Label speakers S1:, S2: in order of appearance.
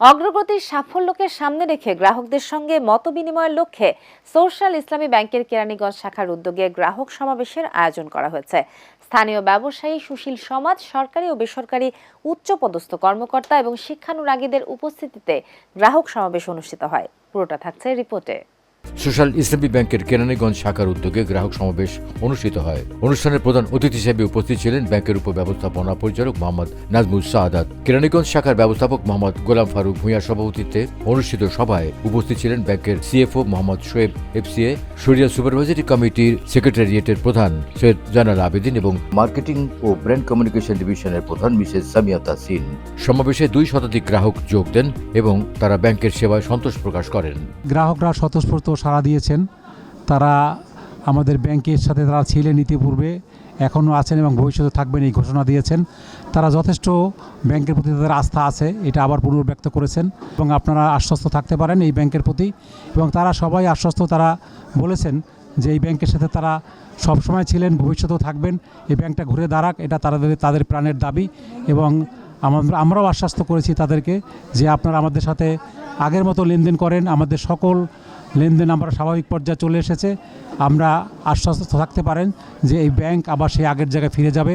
S1: অগ্রগতির সাফল্যকে সামনে রেখে গ্রাহকদের সঙ্গে মত বিনিময়ের লক্ষ্যে সোশ্যাল ইসলামী ব্যাংকের কেরানীগঞ্জ শাখার উদ্যোগে গ্রাহক সমাবেশের আয়োজন করা হয়েছে। স্থানীয় ব্যবসায়ী সুশীল সমাজ, সরকারি ও বেসরকারি উচ্চপদস্থ কর্মকর্তা এবং শিক্ষানুরাগীদের উপস্থিতিতে গ্রাহক সমাবেশ অনুষ্ঠিত হয়। পুরোটা থাকছে রিপোর্টে।
S2: সোশ্যাল ইসলামী ব্যাংকের কেরানীগঞ্জ শাখার উদ্যোগে গ্রাহক সমাবেশ অনুষ্ঠিত হয়। অনুষ্ঠানের প্রধান অতিথি হিসেবে উপস্থিত ছিলেন ব্যাংকের উপ ব্যবস্থাপনা পরিচালক মোহাম্মদ নাজমুল সাহাদাত কেরানীগঞ্জ শাখার ব্যবস্থাপক মোহাম্মদ গোলাম ফারুক ভূঁইয়ার সভাপতিত্বে অনুষ্ঠিত সভায় উপস্থিত ছিলেন ব্যাংকের সিএফও মোহাম্মদ শোয়েব এফসিএ সরিয়া সুপারভাইজারি কমিটির সেক্রেটারিয়েটের প্রধান সৈয়দ জানাল আবেদিন এবং মার্কেটিং ও ব্র্যান্ড কমিউনিকেশন ডিভিশনের প্রধান মিসেস সামিয়া তাসিন সমাবেশে দুই শতাধিক গ্রাহক যোগ দেন এবং তারা ব্যাংকের সেবায় সন্তোষ প্রকাশ করেন।
S3: গ্রাহকরা স্বতঃস্ফূর্ত সাড়া দিয়েছেন। তারা আমাদের ব্যাংকের সাথে তারা ছিলেন ইতিপূর্বে, এখনও আছেন এবং ভবিষ্যতে থাকবেন এই ঘোষণা দিয়েছেন। তারা যথেষ্ট ব্যাংকের প্রতি তাদের আস্থা আছে, এটা আবার পুনর্ব্যক্ত করেছেন এবং আপনারা আশ্বস্ত থাকতে পারেন এই ব্যাংকের প্রতি এবং তারা সবাই আশ্বস্ত, তারা বলেছেন যে এই ব্যাংকের সাথে তারা সবসময় ছিলেন, ভবিষ্যতেও থাকবেন, এই ব্যাংকটা ঘুরে দাঁড়াক, এটা তাদের তাদের প্রাণের দাবি এবং আমরা, আমরাও আশ্বস্ত করেছি তাদেরকে যে আপনারা আমাদের সাথে আগের মতো লেনদেন করেন, আমাদের সকল লেনদেন আমরা স্বাভাবিক পর্যায়ে চলে এসেছে। আমরা আশ্বস্ত থাকতে পারেন যে এই ব্যাংক আবার সেই আগের জায়গায় ফিরে যাবে।